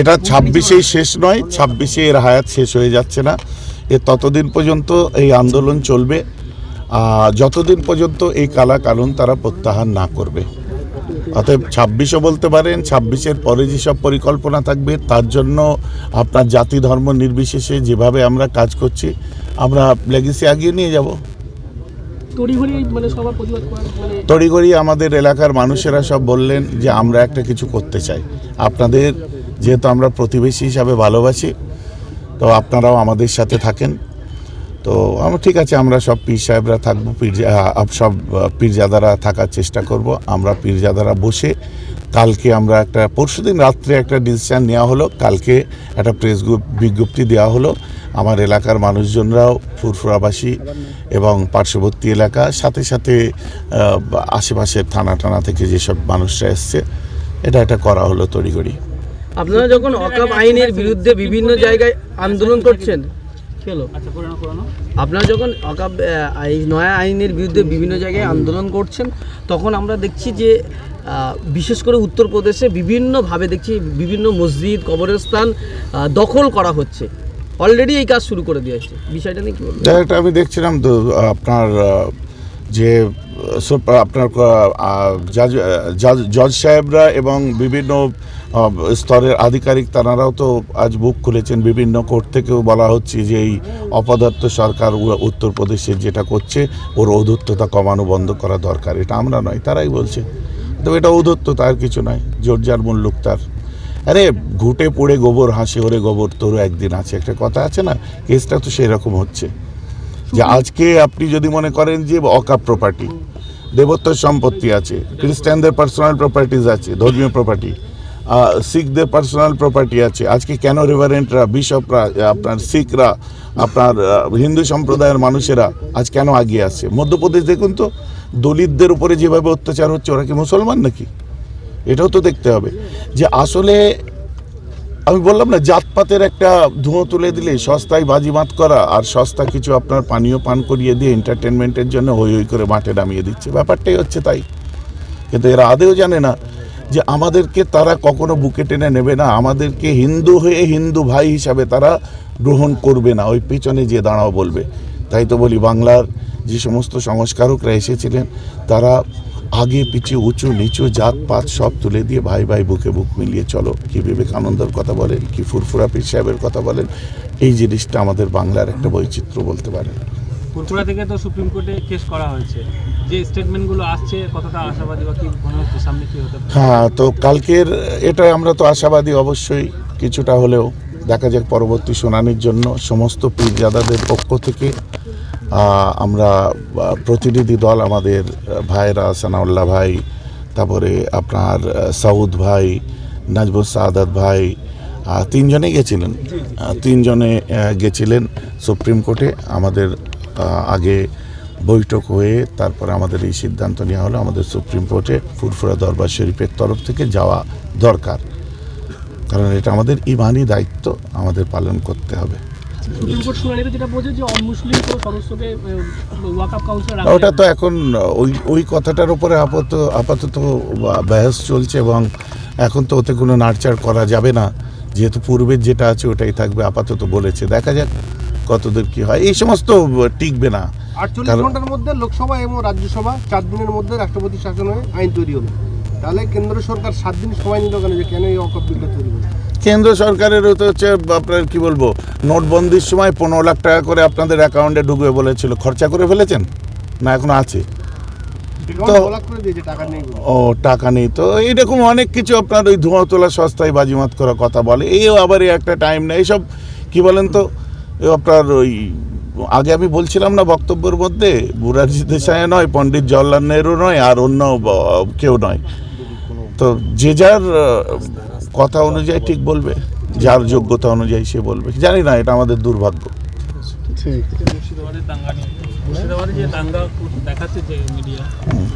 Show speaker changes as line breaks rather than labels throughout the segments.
এটা ছাব্বিশেই শেষ নয় ছাব্বিশে এর হায়াত শেষ হয়ে যাচ্ছে না। এ ততদিন পর্যন্ত এই আন্দোলন চলবে যতদিন পর্যন্ত এই কালা কানুন তারা প্রত্যাহার না করবে। অতএব ছাব্বিশও বলতে পারেন ছাব্বিশের পরে যেসব পরিকল্পনা থাকবে তার জন্য আপনার জাতি ধর্ম নির্বিশেষে যেভাবে আমরা কাজ করছি আমরা লেগেসি আগিয়ে নিয়ে যাব।
তড়িঘড়ি মানে মানে
তড়িঘড়ি আমাদের এলাকার মানুষেরা সব বললেন যে আমরা একটা কিছু করতে চাই। আপনাদের যেহেতু আমরা প্রতিবেশী হিসাবে ভালোবাসি, তো আপনারাও আমাদের সাথে থাকেন। তো আমরা ঠিক আছে, আমরা সব পীর সাহেবরা থাকব, পীর সব পীরজাদারা থাকার চেষ্টা করব। আমরা পীরজাদারা বসে কালকে আমরা একটা পরশুদিন রাত্রে একটা ডিসিশন নেওয়া হলো। কালকে একটা প্রেস বিজ্ঞপ্তি দেওয়া হলো। আমার এলাকার মানুষজনরাও ফুরফুরাবাসী এবং পার্শ্ববর্তী এলাকা, সাথে সাথে আশেপাশের থানা টানা থেকে যেসব মানুষরা এসছে, এটা একটা করা হলো তড়িঘড়ি।
আপনারা যখন অকাপ আইনের বিরুদ্ধে বিভিন্ন জায়গায় আন্দোলন করছেন আপনারা যখন অকাপ নয়া আইনের বিরুদ্ধে বিভিন্ন জায়গায় আন্দোলন করছেন তখন আমরা দেখছি যে বিশেষ করে উত্তরপ্রদেশে বিভিন্নভাবে দেখছি বিভিন্ন মসজিদ কবরস্থান দখল করা হচ্ছে। অলরেডি এই কাজ শুরু করে দিয়েছে। বিষয়টা নিয়ে কি
একটা আমি দেখছিলাম তো আপনার যে আপনার জাজ সাহেবরা এবং বিভিন্ন স্তরের আধিকারিক তারাও তো আজ বুক খুলেছেন বিভিন্ন কোর্ট থেকেও বলা হচ্ছে যে এই অপদার্থ সরকার উত্তরপ্রদেশে যেটা করছে, ওর ঔদ্ধত্যতা কমানো বন্ধ করা দরকার। এটা আমরা নয়, তারাই বলছে। তো এটা ঔদ্ধত্যতা আর কিছু নয় জোরজার মুল্লুক তার। আরে, ঘুটে পড়ে গোবর হাসি, ওরে গোবর তোরও একদিন আছে। একটা কথা আছে না, কেসটা তো সেই রকম হচ্ছে। যে আজকে আপনি যদি মনে করেন যে অকাপ প্রপার্টি দেবত্বর সম্পত্তি আছে, খ্রিস্টানদের পার্সোনাল প্রপার্টিজ আছে, ধর্মীয় প্রপার্টি শিখদের পার্সোনাল প্রপার্টি আছে, আজকে কেন রেভারেন্টরা বিশপরা আপনার শিখরা, আপনার হিন্দু সম্প্রদায়ের মানুষেরা আজ কেন আগিয়ে আসছে? মধ্যপ্রদেশ দেখুন তো, দলিতদের উপরে যেভাবে অত্যাচার হচ্ছে, ওরা কি মুসলমান নাকি? এটাও তো দেখতে হবে যে আসলে আমি বললাম না, জাতপাতের একটা ধুঁয়ো তুলে দিলে সস্তায় বাজিমাত করা আর সস্তা কিছু আপনার পানীয় পান করিয়ে দিয়ে এন্টারটেনমেন্টের জন্য হই হই করে মাঠে নামিয়ে দিচ্ছে। ব্যাপারটাই হচ্ছে তাই। কিন্তু এরা আদেও জানে না যে আমাদেরকে তারা কখনো বুকে টেনে নেবে না। আমাদেরকে হিন্দু হয়ে হিন্দু ভাই হিসাবে তারা গ্রহণ করবে না। ওই পেছনে যে দাঁড়াও বলবে। তাই তো বলি, বাংলার যে সমস্ত সংস্কারকরা এসেছিলেন, তারা আগে পিছিয়ে উঁচু নিচু জাত পাত সব তুলে দিয়ে ভাই ভাই বুকে বুক মিলিয়ে চলো। কি বিবেকানন্দের কথা বলেন কি ফুরফুরা পীর সাহেবের কথা বলেন এই জিনিসটা আমাদের বাংলার একটা বৈচিত্র্য বলতে পারেন
ফুরফুরা থেকে তো সুপ্রিম কোর্টে কেস করা হয়েছে। যে স্টেটমেন্টগুলো আসছে কতটা আশাবাদী বা কি মনে হচ্ছে সামনে কি হতে পারে?
হ্যাঁ তো কালকের এটা আমরা তো আশাবাদী অবশ্যই কিছুটা হলেও দেখা যাক পরবর্তী শুনানির জন্য সমস্ত পীরজাদাদের পক্ষ থেকে আমরা প্রতিনিধি দল আমাদের ভাইরা সানাউল্লাহ ভাই তারপরে আপনার সাউদ ভাই নাজবুল সাদাত ভাই তিনজনে গেছিলেন। তিনজনে গেছিলেন সুপ্রিম কোর্টে। আমাদের আগে বৈঠক হয়ে তারপরে আমাদের এই সিদ্ধান্ত নেওয়া হলো। আমাদের সুপ্রিম কোর্টে ফুরফুরা দরবার শরীফের তরফ থেকে যাওয়া দরকার। কারণ এটা আমাদের ইমানি দায়িত্ব আমাদের পালন করতে হবে।
সুপ্রিম কোর্ট শুনানিতে যেটা বলছে যে অমুসলিম কোনো সদস্যকে ওয়াকআপ কাউন্সিল
ওটা তো এখন ওই ওই কথাটার উপরে আপাতত আপাতত বহস চলছে এবং এখন তো ওতে কোনো নাড়চাড় করা যাবে না। যেহেতু পূর্বের যেটা আছে ওটাই থাকবে আপাতত বলেছে। দেখা যাক কতদূর কি হয়। এই সমস্ত টিকবে না।
আটচল্লিশ ঘণ্টার মধ্যে লোকসভা এবং রাজ্যসভা চার দিনের মধ্যে রাষ্ট্রপতি শাসন হয়ে আইন তৈরি হলো তাহলে কেন্দ্র সরকার সাত দিন সময় নিল কেন যে কেন এই অকপ বিলটা তৈরি হলো
কেন্দ্র সরকারের তো হচ্ছে আপনার কি বলব নোটবন্দির সময় পনেরো লাখ টাকা করে আপনাদের অ্যাকাউন্টে ঢুকবে বলেছিল। খরচা করে ফেলেছেন? না এখন আছে।
বলে।
ও টাকা নেই। তো এইরকম অনেক কিছু আপনার ওই ধোঁয়া তোলা সস্তায় বাজিমাত করা কথা বলে। এইও আবার একটা টাইম নেই এইসব কি বলেন তো আপনার ওই আগে আমি বলছিলাম না বক্তব্যের মধ্যে বুরাজি দেশাই নয় পণ্ডিত জওয়াহরলাল নেহরু নয় আর অন্য কেউ নয়। তো যে যার কথা অনুযায়ী ঠিক বলবে যার যোগ্যতা অনুযায়ী সে বলবে। জানি না এটা আমাদের দুর্ভাগ্য।
মুর্শিদাবাদের দাঙ্গা নিয়ে মুর্শিদাবাদে যে দাঙ্গা দেখাচ্ছে যে মিডিয়া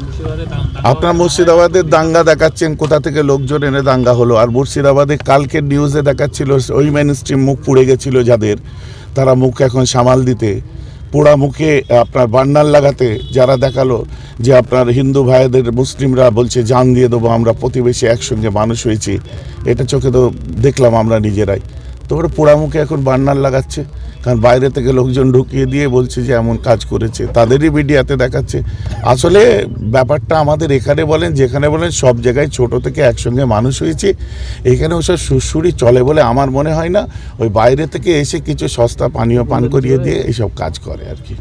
মুর্শিদাবাদে দাঙ্গা
আপনার মুর্শিদাবাদের দাঙ্গা দেখাচ্ছেন কোথা থেকে লোকজন এনে দাঙ্গা হলো? আর মুর্শিদাবাদে কালকের নিউজে দেখাচ্ছিল ওই মেন স্ট্রিম মুখ পুড়ে গেছিল যাদের। তারা মুখ এখন সামাল দিতে পোড়া মুখে আপনার বার্নার লাগাতে যারা দেখাল যে আপনার হিন্দু ভাইদের মুসলিমরা বলছে, জান দিয়ে দেবো, আমরা প্রতিবেশী একসঙ্গে মানুষ হয়েছি। এটা চোখে তো দেখলাম আমরা নিজেরাই। তো ওরা পোড়া মুখে এখন বার্নার লাগাচ্ছে। কারণ বাইরে থেকে লোকজন ঢুকিয়ে দিয়ে বলছে যে এমন কাজ করেছে। তাদেরই মিডিয়াতে দেখাচ্ছে। আসলে ব্যাপারটা আমাদের এখানে বলেন, যেখানে বলেন, সব জায়গায় ছোট থেকে একসঙ্গে মানুষ হয়েছে। এখানে ওসব সুরসুরি চলে বলে আমার মনে হয় না। ওই বাইরে থেকে এসে কিছু সস্তা পানীয় পান করিয়ে দিয়ে এইসব কাজ করে আর কি।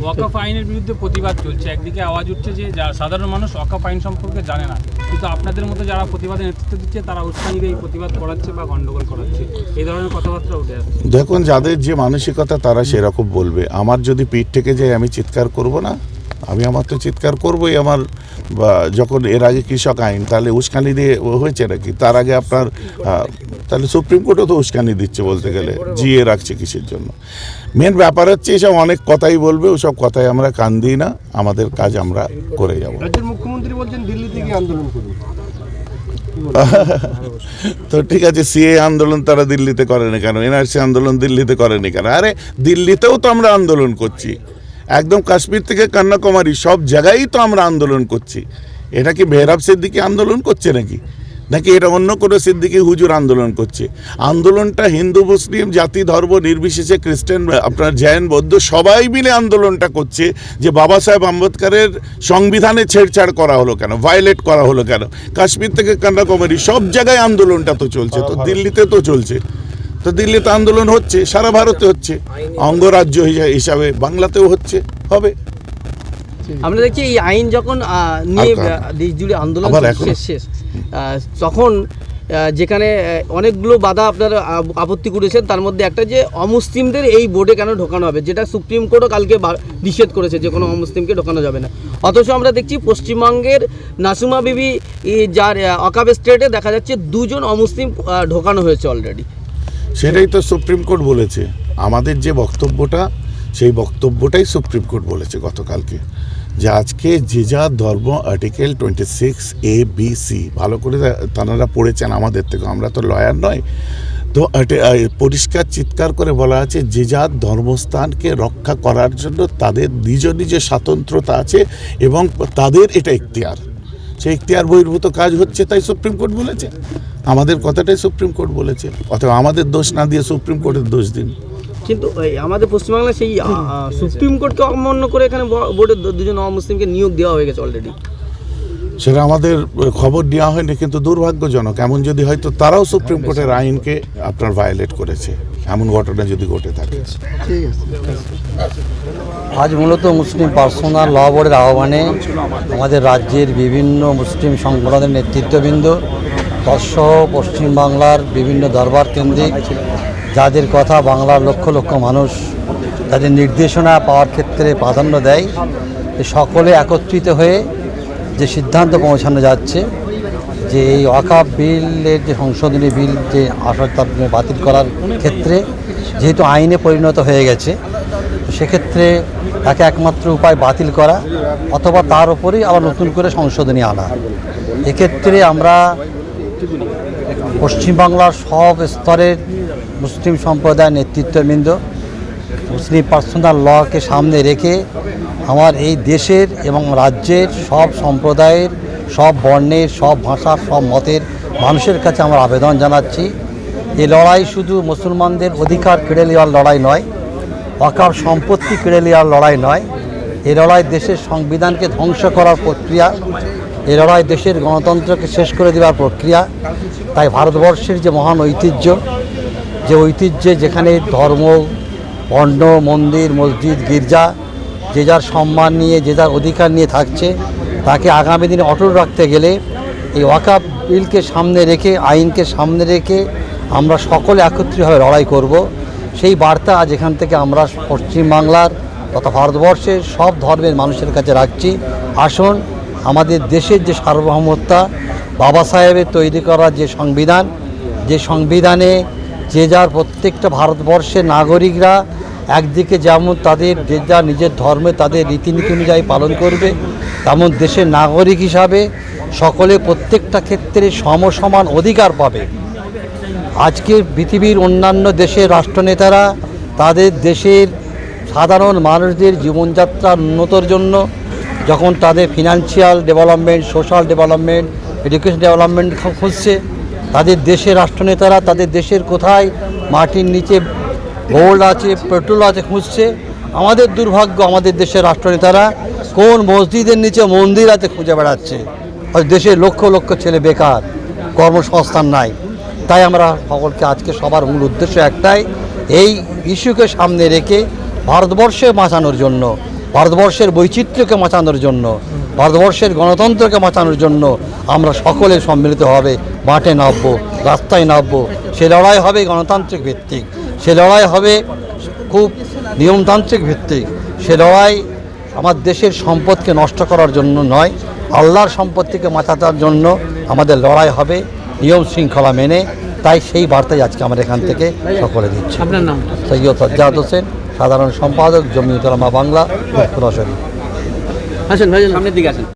ওয়াকফ আইনের বিরুদ্ধে প্রতিবাদ চলছে। একদিকে আওয়াজ উঠছে যে যা সাধারণ মানুষ ওয়াকফ আইন সম্পর্কে জানে না। কিন্তু আপনাদের মতো যারা প্রতিবাদে নেতৃত্ব দিচ্ছে, তারা উৎসাহী এই প্রতিবাদ করাচ্ছে বা গণ্ডগোল করাচ্ছে। এই ধরনের কথাবার্তা উঠে আসছে।
দেখুন, যাদের যে মানসিকতা, তারা সেরকম বলবে। আমার যদি পিঠ থেকে যায়, আমি চিৎকার করব না? আমি আমার তো চিৎকার করবই আমার যখন এর আগে কৃষক আইন তাহলে উস্কানি দিয়ে হয়েছে নাকি? তার আগে আপনার তাহলে সুপ্রিম কোর্টও তো উস্কানি দিচ্ছে বলতে গেলে জিয়ে রাখছে কিসের জন্য? মেন ব্যাপার হচ্ছে এসব অনেক কথাই বলবে ওসব কথাই আমরা কান দিই না আমাদের কাজ আমরা করে যাব।
রাজ্যের মুখ্যমন্ত্রী বলছেন দিল্লি থেকে আন্দোলন করুন।
তো ঠিক আছে সিএ আন্দোলন তারা দিল্লিতে করেনি কেন? এনআরসি আন্দোলন দিল্লিতে করেনি কেন? আরে দিল্লিতেও তো আমরা আন্দোলন করছি। একদম কাশ্মীর থেকে কন্যাকুমারী সব জায়গায়ই তো আমরা আন্দোলন করছি। এটা কি মেহরাব সিদ্দিকি আন্দোলন করছে নাকি? নাকি এটা অন্য কোনো সিদ্দিকি হুজুর আন্দোলন করছে? আন্দোলনটা হিন্দু মুসলিম জাতি ধর্ম নির্বিশেষে খ্রিস্টান আপনার জৈন বৌদ্ধ সবাই মিলে আন্দোলনটা করছে যে বাবা সাহেব আম্বেদকরের সংবিধানে ছেড়ছাড় করা হলো কেন? ভায়োলেট করা হলো কেন? কাশ্মীর থেকে কন্যাকুমারী সব জায়গায় আন্দোলনটা তো চলছে তো দিল্লিতে তো চলছে। তো দিল্লিতে আন্দোলন হচ্ছে সারা ভারতে হচ্ছে। অঙ্গরাজ্য হিসাবে বাংলাতেও হচ্ছে হবে।
আমরা দেখছি এই আইন যখন নিয়ে
আর-
দেশ জুড়ে আন্দোলন শেষ শেষ। তখন যেখানে অনেকগুলো বাধা আপনারা আপ- আপত্তি করেছেন তার মধ্যে একটা যে অমুসলিমদের এই বোর্ডে কেন ঢোকানো হবে যেটা সুপ্রিম কোর্টও কালকে নিষেধ করেছে যে কোনো অমুসলিমকে ঢোকানো যাবে না। অথচ আমরা দেখছি পশ্চিমবঙ্গের নাসুমা বিবি যার অকাব স্টেটে দেখা যাচ্ছে দুজন অমুসলিম ঢোকানো হয়েছে অলরেডি
সেটাই তো সুপ্রিম কোর্ট বলেছে। আমাদের যে বক্তব্যটা, সেই বক্তব্যটাই সুপ্রিম কোর্ট বলেছে গতকালকে। যে আজকে যে যা ধর্ম article twenty six A B C ভালো করে তা- তানারা পড়েছেন আমাদের থেকে, আমরা তো লয়ার নয়। তো পরিষ্কার চিৎকার করে বলা আছে, যে যার ধর্মস্থানকে রক্ষা করার জন্য তাদের নিজ নিজ স্বাতন্ত্রতা আছে এবং তাদের এটা এখতিয়ার সেই এখতিয়ার বহির্ভূত কাজ হচ্ছে তাই সুপ্রিম কোর্ট বলেছে। আমাদের কথাটাই সুপ্রিম কোর্ট বলেছে। অথবা আমাদের দোষ না দিয়ে সুপ্রিম কোর্টের দোষ দিন।
কিন্তু আমাদের পশ্চিমবাংলায় সেই সুপ্রিম কোর্টকে অমান্য করে এখানে বোর্ডের দুজন অমুসলিমকে নিয়োগ দেওয়া হয়ে গেছে অলরেডি
সেটা আমাদের খবর দেওয়া হয়নি কিন্তু দুর্ভাগ্যজনক। এমন যদি হয়তো তারাও সুপ্রিম কোর্টের আইনকে আপনার ভায়োলেট করেছে। এমন ঘটনা যদি ঘটে থাকে।
আজ মূলত মুসলিম পার্সোনাল ল বোর্ডের আহ্বানে আমাদের রাজ্যের বিভিন্ন মুসলিম সংগঠনের নেতৃত্ববৃন্দ, তৎসহ পশ্চিমবাংলার বিভিন্ন দরবার কেন্দ্রিক, যাদের কথা বাংলার লক্ষ লক্ষ মানুষ তাদের নির্দেশনা পাওয়ার ক্ষেত্রে প্রাধান্য দেয় সকলে একত্রিত হয়ে যে সিদ্ধান্ত পৌঁছানো যাচ্ছে, যে এই ওয়াকাফ বিলের যে সংশোধনী বিল যে আসার বাতিল করার ক্ষেত্রে যেহেতু আইনে পরিণত হয়ে গেছে সেক্ষেত্রে তাকে একমাত্র উপায় বাতিল করা অথবা তার উপরেই আবার নতুন করে সংশোধনী আনা। এক্ষেত্রে আমরা পশ্চিমবাংলার সব স্তরের মুসলিম সম্প্রদায়ের নেতৃত্ববৃন্দ, মুসলিম পার্সোনাল লকে সামনে রেখে আমার এই দেশের এবং রাজ্যের সব সম্প্রদায়ের, সব বর্ণের, সব ভাষার, সব মতের মানুষের কাছে আমার আবেদন জানাচ্ছি। এই লড়াই শুধু মুসলমানদের অধিকার কেড়ে নেওয়ার লড়াই নয় অকার সম্পত্তি কেড়ে নেওয়ার লড়াই নয়। এ লড়াই দেশের সংবিধানকে ধ্বংস করার প্রক্রিয়া। এ লড়াই দেশের গণতন্ত্রকে শেষ করে দেওয়ার প্রক্রিয়া। তাই ভারতবর্ষের যে মহান ঐতিহ্য, যে ঐতিহ্যে যেখানে ধর্ম, বর্ণ, মন্দির, মসজিদ, গির্জা, যে যার সম্মান নিয়ে, যে যার অধিকার নিয়ে থাকছে, তাকে আগামী দিনে অটল রাখতে গেলে এই ওয়াকাপ বিলকে সামনে রেখে, আইনকে সামনে রেখে আমরা সকলে একত্রিতভাবে লড়াই করব। সেই বার্তা আজ এখান থেকে আমরা পশ্চিমবাংলার তথা ভারতবর্ষের সব ধর্মের মানুষের কাছে রাখছি। আসুন, আমাদের দেশের যে সার্বভৌমত্তা বাবা সাহেবের তৈরি করা যে সংবিধান, যে সংবিধানে যে যার প্রত্যেকটা ভারতবর্ষের নাগরিকরা একদিকে যেমন তাদের যে যা নিজের ধর্মে তাদের রীতিনীতি অনুযায়ী পালন করবে, তেমন দেশের নাগরিক হিসাবে সকলে প্রত্যেকটা ক্ষেত্রে সমসমান অধিকার পাবে। আজকে পৃথিবীর অন্যান্য দেশের রাষ্ট্রনেতারা তাদের দেশের সাধারণ মানুষদের জীবনযাত্রা উন্নতর জন্য যখন তাদের financial development social development education development খুঁজছে, তাদের দেশের রাষ্ট্রনেতারা তাদের দেশের কোথায় মাটির নিচে গোল্ড আছে পেট্রোল আছে খুঁজছে, আমাদের দুর্ভাগ্য আমাদের দেশের রাষ্ট্রনেতারা কোন মসজিদের নিচে মন্দির আছে খুঁজে বেড়াচ্ছে। দেশের লক্ষ লক্ষ ছেলে বেকার, কর্মসংস্থান নাই। তাই আমরা সকলকে আজকে সবার মূল উদ্দেশ্য একটাই, এই ইস্যুকে সামনে রেখে ভারতবর্ষে বাঁচানোর জন্য, ভারতবর্ষের বৈচিত্র্যকে বাঁচানোর জন্য, ভারতবর্ষের গণতন্ত্রকে বাঁচানোর জন্য আমরা সকলে সম্মিলিত হবে, মাঠে নামবো, রাস্তায় নামবো। সে লড়াই হবে গণতান্ত্রিক ভিত্তিক, সে লড়াই হবে খুব নিয়মতান্ত্রিক ভিত্তিক, সে লড়াই আমার দেশের সম্পদকে নষ্ট করার জন্য নয়, আল্লাহর সম্পত্তিকে বাঁচাতার জন্য আমাদের লড়াই হবে, নিয়ম শৃঙ্খলা মেনে তাই সেই বার্তাই আজকে আমরা এখান থেকে সকলে দিচ্ছি।
আপনার নাম
সৈয়দ সজ্জাদ হোসেন সাধারণ সম্পাদক জমিউতলামা বাংলা শরীফ
আসেন ভাই সামনের দিকে আসেন।